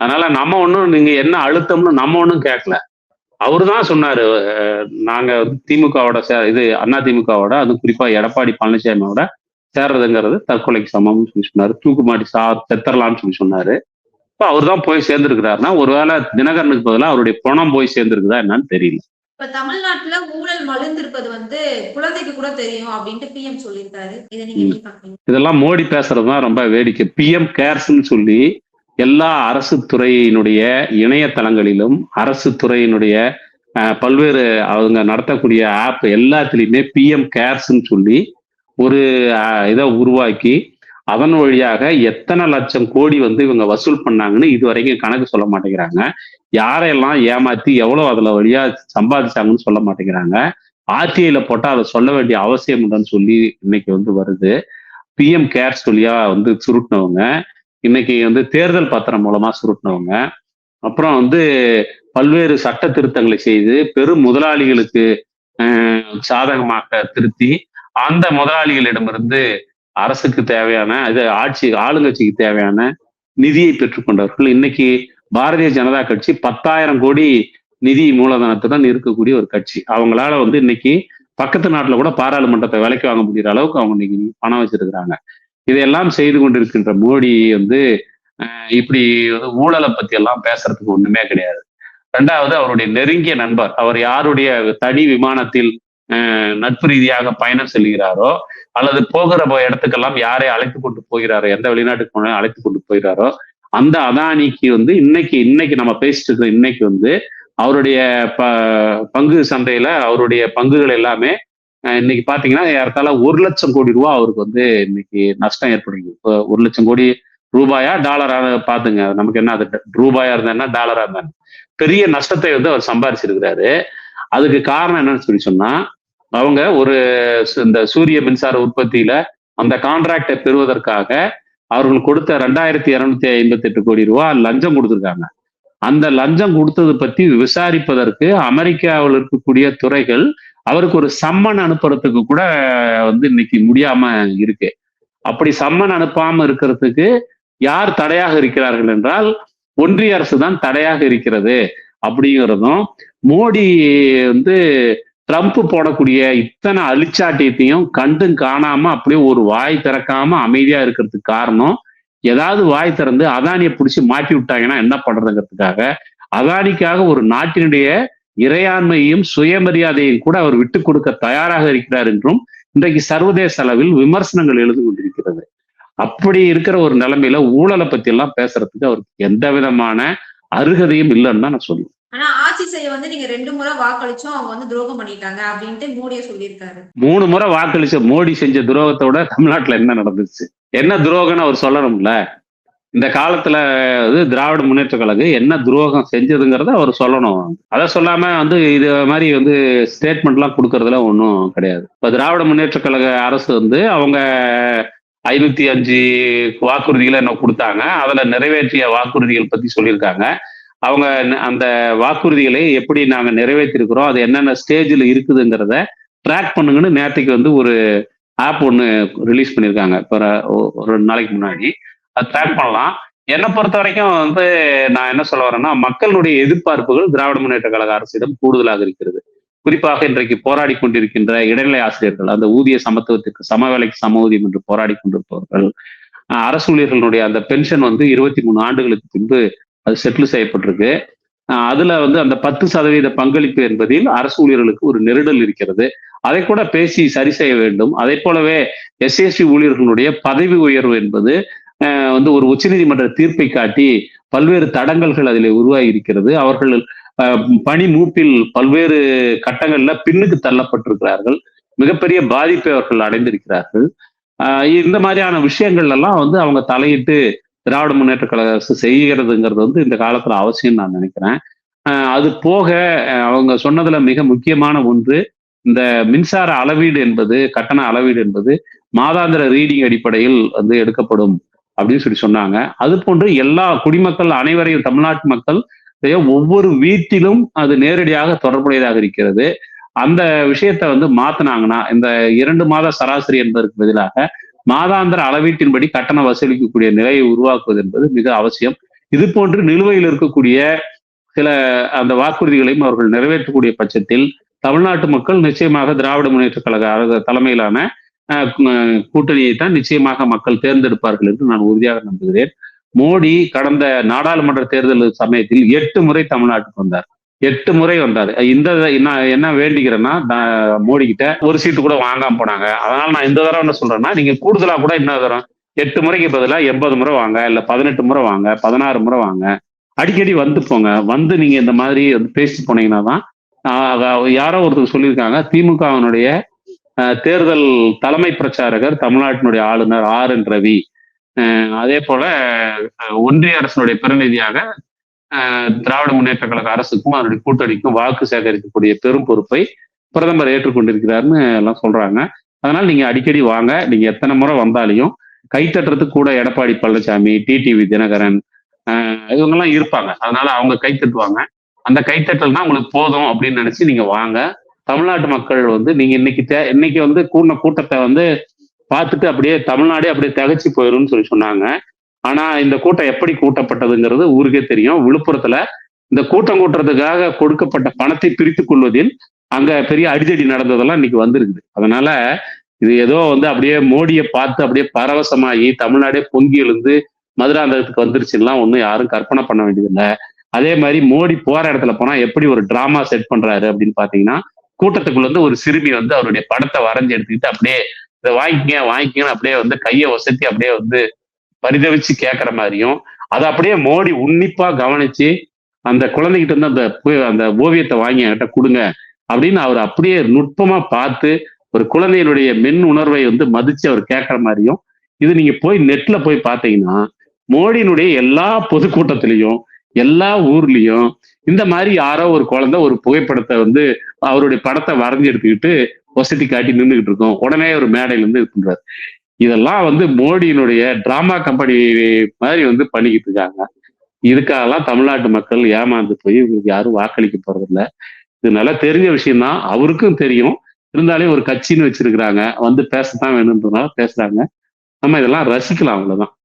அதனால நம்ம ஒண்ணும் நீங்க என்ன அழுத்தம்னு நம்ம ஒன்றும் கேட்கல அவரு தான் சொன்னாரு நாங்க வந்து திமுகவோட சே இது அண்ணா திமுகவோட அது குறிப்பா எடப்பாடி பழனிசாமியோட சேர்றதுங்கிறது தற்கொலைக்கு சமம்னு சொல்லி சொன்னாரு. தூக்குமாடி சா செத்தரலாம்னு சொல்லி சொன்னாரு. இப்போ அவர் தான் போய் சேர்ந்துருக்கிறாருன்னா ஒருவேளை தினகரனுக்கு பதிலாக அவருடைய பணம் போய் சேர்ந்துருக்குதா என்னன்னு தெரியல. இப்ப தமிழ்நாட்டுல ஊழல் மலிந்திருப்பது வந்து குழந்தைக்கு கூட தெரியும் அப்படின்ட்டு பிஎம் சொல்லியிருக்காரு. இதை நீங்க இதெல்லாம் மோடி பேசுறது தான் ரொம்ப வேடிக்கை. பிஎம் கேர்ஸ்ன்னு சொல்லி எல்லா அரசு துறையினுடைய இணையதளங்களிலும் அரசு துறையினுடைய பல்வேறு அவங்க நடத்தக்கூடிய ஆப் எல்லாத்துலேயுமே பிஎம் கேர்ஸ்ன்னு சொல்லி ஒரு இதை உருவாக்கி அதன் வழியாக எத்தனை லட்சம் கோடி வந்து இவங்க வசூல் பண்ணாங்கன்னு இது வரைக்கும் கணக்கு சொல்ல மாட்டேங்கிறாங்க. யாரையெல்லாம் ஏமாத்தி எவ்வளவு அதுல வழியா சம்பாதிச்சாங்கன்னு சொல்ல மாட்டேங்கிறாங்க. ஆர்டிஐல போட்டா அதை சொல்ல வேண்டிய அவசியம் இல்லைன்னு சொல்லி இன்னைக்கு வந்து வருது. பிஎம் கேர்ஸ் வழியா வந்து சுருட்டினவங்க. இன்னைக்கு வந்து தேர்தல் பத்திரம் மூலமா சுருட்டினவங்க. அப்புறம் வந்து பல்வேறு சட்ட திருத்தங்களை செய்து பெரும் முதலாளிகளுக்கு சாதகமாக திருத்தி அந்த முதலாளிகளிடமிருந்து அரசுக்கு தேவையான இது ஆட்சி ஆளுங்கட்சிக்கு தேவையான நிதியை பெற்றுக்கொண்டவர்கள் இன்னைக்கு பாரதிய ஜனதா கட்சி பத்தாயிரம் கோடி நிதி மூலதனத்துடன் இருக்கக்கூடிய ஒரு கட்சி. அவங்களால வந்து இன்னைக்கு பக்கத்து நாட்டில் கூட பாராளுமன்றத்தை விலைக்கு வாங்க முடிகிற அளவுக்கு அவங்க இன்னைக்கு பணம் வச்சிருக்கிறாங்க. இதையெல்லாம் செய்து கொண்டிருக்கின்ற மோடி வந்து இப்படி வந்து ஊழலை பத்தி எல்லாம் பேசுறதுக்கு ஒண்ணுமே கிடையாது. ரெண்டாவது அவருடைய நெருங்கிய நண்பர் அவர் யாருடைய தனி விமானத்தில் நட்பு ரீதியாக பயணம் செல்கிறாரோ அல்லது போகிற இடத்துக்கெல்லாம் யாரை அழைத்து கொண்டு போகிறாரோ எந்த வெளிநாட்டுக்கு போனாலும் அழைத்து கொண்டு போகிறாரோ அந்த அதானிக்கு வந்து இன்னைக்கு இன்னைக்கு நம்ம பேசிட்டு இருக்கிற இன்னைக்கு வந்து அவருடைய ப பங்கு சந்தையில அவருடைய பங்குகள் எல்லாமே இன்னைக்கு பாத்தீங்கன்னா ஏறத்தாழ ஒரு லட்சம் கோடி ரூபா அவருக்கு வந்து இன்னைக்கு நஷ்டம் ஏற்படுது. இப்போ ஒரு லட்சம் கோடி ரூபாயா டாலரா பாத்துங்க. நமக்கு என்ன அது ரூபாயா இருந்தா டாலரா இருந்தா பெரிய நஷ்டத்தை வந்து அவர் சம்பாரிச்சிருக்கிறாரு. அதுக்கு காரணம் என்னன்னு சொல்லி சொன்னா அவங்க ஒரு இந்த சூரிய மின்சார உற்பத்தியில அந்த கான்ட்ராக்டை பெறுவதற்காக அவர்கள் கொடுத்த ரெண்டாயிரத்தி இருநூத்தி ஐம்பத்தி எட்டு கோடி ரூபா லஞ்சம் கொடுத்துருக்காங்க. அந்த லஞ்சம் கொடுத்தது பத்தி விசாரிப்பதற்கு அமெரிக்காவில் இருக்கக்கூடிய துறைகள் அவருக்கு ஒரு சம்மன் அனுப்புறதுக்கு கூட வந்து இன்னைக்கு முடியாம இருக்கு. அப்படி சம்மன் அனுப்பாம இருக்கிறதுக்கு யார் தடையாக இருக்கிறார்கள் என்றால் ஒன்றிய அரசு தான் தடையாக இருக்கிறது அப்படிங்கிறதும் மோடி வந்து ட்ரம்ப் போடக்கூடிய இத்தனை அழிச்சாட்டியத்தையும் கண்டும் காணாம அப்படியே ஒரு வாய் திறக்காம அமைதியா இருக்கிறதுக்கு காரணம் ஏதாவது வாய் திறந்து அதானியை பிடிச்சி மாட்டி விட்டாங்கன்னா என்ன பண்றதுங்கிறதுக்காக அதானிக்காக ஒரு நாட்டினுடைய இறையாண்மையும் சுயமரியாதையும் கூட அவர் விட்டு கொடுக்க தயாராக இருக்கிறார் என்றும் இன்றைக்கு சர்வதேச அளவில் விமர்சனங்கள் எழுந்து கொண்டிருக்கிறது. அப்படி இருக்கிற ஒரு நிலைமையில ஊழலை பத்தி எல்லாம் பேசுறதுக்கு அவருக்கு எந்த விதமான அருகதையும் இல்லைன்னு தான் நான் சொல்லுவேன். ஆனா ஆட்சி செய்ய வந்து நீங்க ரெண்டு முறை வாக்களிச்சும் அவங்க வந்து துரோகம் பண்ணிட்டாங்க அப்படின்ட்டு மோடிய சொல்லியிருக்காரு. மூணு முறை வாக்களிச்ச மோடி செஞ்ச துரோகத்தோட தமிழ்நாட்டுல என்ன நடந்துச்சு? என்ன துரோகம்னு அவர் சொல்லணும்ல? இந்த காலத்துல இது திராவிட முன்னேற்ற கழகம் என்ன துரோகம் செஞ்சதுங்கிறத அவர் சொல்லணும். அதை சொல்லாம வந்து இது மாதிரி வந்து ஸ்டேட்மெண்ட்லாம் கொடுக்கறதுல ஒன்றும் கிடையாது. இப்ப திராவிட முன்னேற்ற கழக அரசு வந்து அவங்க ஐநூத்தி அஞ்சு வாக்குறுதிகளை என்ன கொடுத்தாங்க. அதுல நிறைவேற்றிய வாக்குறுதிகள் பத்தி சொல்லியிருக்காங்க. அவங்க அந்த வாக்குறுதிகளை எப்படி நாங்கள் நிறைவேற்றிருக்கிறோம் அது என்னென்ன ஸ்டேஜில் இருக்குதுங்கிறத ட்ராக் பண்ணுங்கன்னு நேற்றுக்கு வந்து ஒரு ஆப் ஒன்று ரிலீஸ் பண்ணியிருக்காங்க. இப்போ ஒரு- ரெண்டு நாளைக்கு முன்னாடி. அது ட்ராக் பண்ணலாம். என்னை பொறுத்த வரைக்கும் வந்து நான் என்ன சொல்ல வரேன்னா மக்களுடைய எதிர்பார்ப்புகள் திராவிட முன்னேற்ற கழக அரசிடம் கூடுதலாக இருக்கிறது. குறிப்பாக இன்றைக்கு போராடி கொண்டிருக்கின்ற இடைநிலை ஆசிரியர்கள் அந்த ஊதிய சமத்துவத்திற்கு சம வேலைக்கு சம ஊதியம் என்று போராடி கொண்டிருப்பவர்கள் அரசு ஊழியர்களுடைய அந்த பென்ஷன் வந்து இருபத்தி மூணு ஆண்டுகளுக்கு பின்பு அது செட்டில் செய்யப்பட்டிருக்கு. அதுல வந்து அந்த பத்து சதவீத பங்களிப்பு என்பதில் அரசு ஊழியர்களுக்கு ஒரு நெருடல் இருக்கிறது. அதை கூட பேசி சரி செய்ய வேண்டும். அதை போலவே எஸ்எஸ்சி ஊழியர்களுடைய பதவி உயர்வு என்பது வந்து ஒரு உச்சநீதிமன்ற தீர்ப்பை காட்டி பல்வேறு தடங்கல்கள் அதில் உருவாகி இருக்கிறது. அவர்கள் பணி மூப்பில் பல்வேறு கட்டங்கள்ல பின்னுக்கு தள்ளப்பட்டிருக்கிறார்கள். மிகப்பெரிய பாதிப்பை அவர்கள் அடைந்திருக்கிறார்கள். இந்த மாதிரியான விஷயங்கள் எல்லாம் வந்து அவங்க தலையிட்டு திராவிட முன்னேற்ற கழக அரசு செய்கிறதுங்கிறது வந்து இந்த காலத்துல அவசியம் நான் நினைக்கிறேன். அது போக அவங்க சொன்னதுல மிக முக்கியமான ஒன்று இந்த மின்சார அளவீடு என்பது கட்டண அளவீடு என்பது மாதாந்திர ரீடிங் அடிப்படையில் வந்து எடுக்கப்படும் அப்படின்னு சொல்லி சொன்னாங்க. அது போன்று எல்லா குடிமக்கள் அனைவரையும் தமிழ்நாட்டு மக்கள் ஒவ்வொரு வீட்டிலும் அது நேரடியாக தொடர்புடையதாக இருக்கிறது. அந்த விஷயத்தை வந்து மாத்தினாங்கன்னா இந்த இரண்டு மாத சராசரி என்பதற்கு பதிலாக மாதாந்திர அளவீட்டின்படி கட்டணம் வசூலிக்கக்கூடிய நிலையை உருவாக்குவது என்பது மிக அவசியம். இது போன்று நிலுவையில் இருக்கக்கூடிய சில அந்த வாக்குறுதிகளையும் அவர்கள் நிறைவேற்றக்கூடிய பட்சத்தில் தமிழ்நாட்டு மக்கள் நிச்சயமாக திராவிட முன்னேற்ற கழக தலைமையிலான அஹ், கூட்டணியை தான் நிச்சயமாக மக்கள் தேர்ந்தெடுப்பார்கள் என்று நான் உறுதியாக நம்புகிறேன். மோடி கடந்த நாடாளுமன்ற தேர்தல் சமயத்தில் எட்டு முறை தமிழ்நாட்டுக்கு வந்தார். எட்டு முறை வந்தார். இந்த நான் என்ன வேண்டிக்கிறேன்னா நான் ஒரு சீட்டு கூட வாங்காம போனாங்க. அதனால நான் இந்த தடவை என்ன சொல்றேன்னா நீங்க கூடுதலா கூட இன்னொரு தரம் எட்டு முறைக்கு பதிலாக எண்பது முறை வாங்க இல்ல பதினெட்டு முறை வாங்க பதினாறு முறை வாங்க. அடிக்கடி வந்து போங்க. வந்து நீங்க இந்த மாதிரி வந்து பேசி போனீங்கன்னா தான் யாரோ ஒருத்தர் சொல்லியிருக்காங்க. திமுகவினுடைய தேர்தல் தலைமை பிரச்சாரகர் தமிழ்நாட்டினுடைய ஆளுநர் ஆர் என் ரவி. அதே போல ஒன்றிய அரசினுடைய பிரதிநிதியாக திராவிட முன்னேற்ற கழக அரசுக்கும் அதனுடைய கூட்டணிக்கும் வாக்கு சேகரிக்கக்கூடிய பெரும் பொறுப்பை பிரதமர் ஏற்றுக்கொண்டிருக்கிறாருன்னு எல்லாம் சொல்றாங்க. அதனால நீங்க அடிக்கடி வாங்க. நீங்க எத்தனை முறை வந்தாலையும் கைத்தட்டுறதுக்கு கூட எடப்பாடி பழனிசாமி டிடிவி தினகரன் இவங்கெல்லாம் இருப்பாங்க. அதனால அவங்க கை தட்டுவாங்க அந்த கைத்தட்டல் தான் உங்களுக்கு போதும் அப்படின்னு நினைச்சு நீங்க வாங்க. தமிழ்நாட்டு மக்கள் வந்து நீங்க இன்னைக்கு தே- இன்னைக்கு வந்து கூடின கூட்டத்தை வந்து பார்த்துட்டு அப்படியே தமிழ்நாடே அப்படியே திகச்சு போயிடும்னு சொல்லி சொன்னாங்க. ஆனா இந்த கூட்டம் எப்படி கூட்டப்பட்டதுங்கிறது ஊருக்கே தெரியும். விழுப்புரத்துல இந்த கூட்டம் கூட்டுறதுக்காக கொடுக்கப்பட்ட பணத்தை பிரித்து கொள்வதில் அங்க பெரிய அடிதடி நடந்ததெல்லாம் இன்னைக்கு வந்திருக்குது. அதனால இது ஏதோ வந்து அப்படியே மோடியை பார்த்து அப்படியே பரவசமாகி தமிழ்நாடே பொங்கி எழுந்து மதுராந்தகத்துக்கு வந்துருச்சுலாம் ஒன்றும் யாரும் கற்பனை பண்ண வேண்டியதில்லை. அதே மாதிரி மோடி போற இடத்துல போனா எப்படி ஒரு டிராமா செட் பண்றாரு அப்படின்னு பாத்தீங்கன்னா கூட்டத்துக்குள்ள வந்து ஒரு சிறுமி வந்து அவருடைய படத்தை வரைஞ்சு எடுத்துக்கிட்டு அப்படியே இதை வாங்கிக்கங்க வாங்கிக்கன்னு அப்படியே வந்து கையை வசத்தி அப்படியே வந்து பரிதவிச்சு கேட்கற மாதிரியும் அதை அப்படியே மோடி உன்னிப்பா கவனிச்சு அந்த குழந்தைகிட்ட இருந்து அந்த அந்த ஓவியத்தை வாங்கி என்கிட்ட கொடுங்க அப்படின்னு அவர் அப்படியே நுட்பமா பார்த்து ஒரு குழந்தையினுடைய மென் உணர்வை வந்து மதிச்சு அவர் கேட்கற மாதிரியும் இது நீங்க போய் நெட்ல போய் பார்த்தீங்கன்னா மோடியினுடைய எல்லா பொதுக்கூட்டத்திலையும் எல்லா ஊர்லயும் இந்த மாதிரி யாரோ ஒரு குழந்தை ஒரு புகைப்படத்தை வந்து அவருடைய படத்தை வரைஞ்சி எடுத்துக்கிட்டு வசதி காட்டி நின்றுகிட்டு இருக்கோம். உடனே ஒரு மேடையில இருந்து இது பண்றாரு. இதெல்லாம் வந்து மோடியினுடைய டிராமா கம்பெனி மாதிரி வந்து பண்ணிக்கிட்டு இருக்காங்க. இதுக்காகலாம் தமிழ்நாட்டு மக்கள் ஏமாந்து போய் இவங்களுக்கு யாரும் வாக்களிக்க போறதில்ல. இது நல்லா தெரிஞ்ச விஷயம்தான். அவருக்கும் தெரியும். இருந்தாலே ஒரு கட்சின்னு வச்சிருக்கிறாங்க. வந்து பேசத்தான் வேணுன்றதுனால பேசுறாங்க. நம்ம இதெல்லாம் ரசிக்கலாம் அவ்வளவுதான்.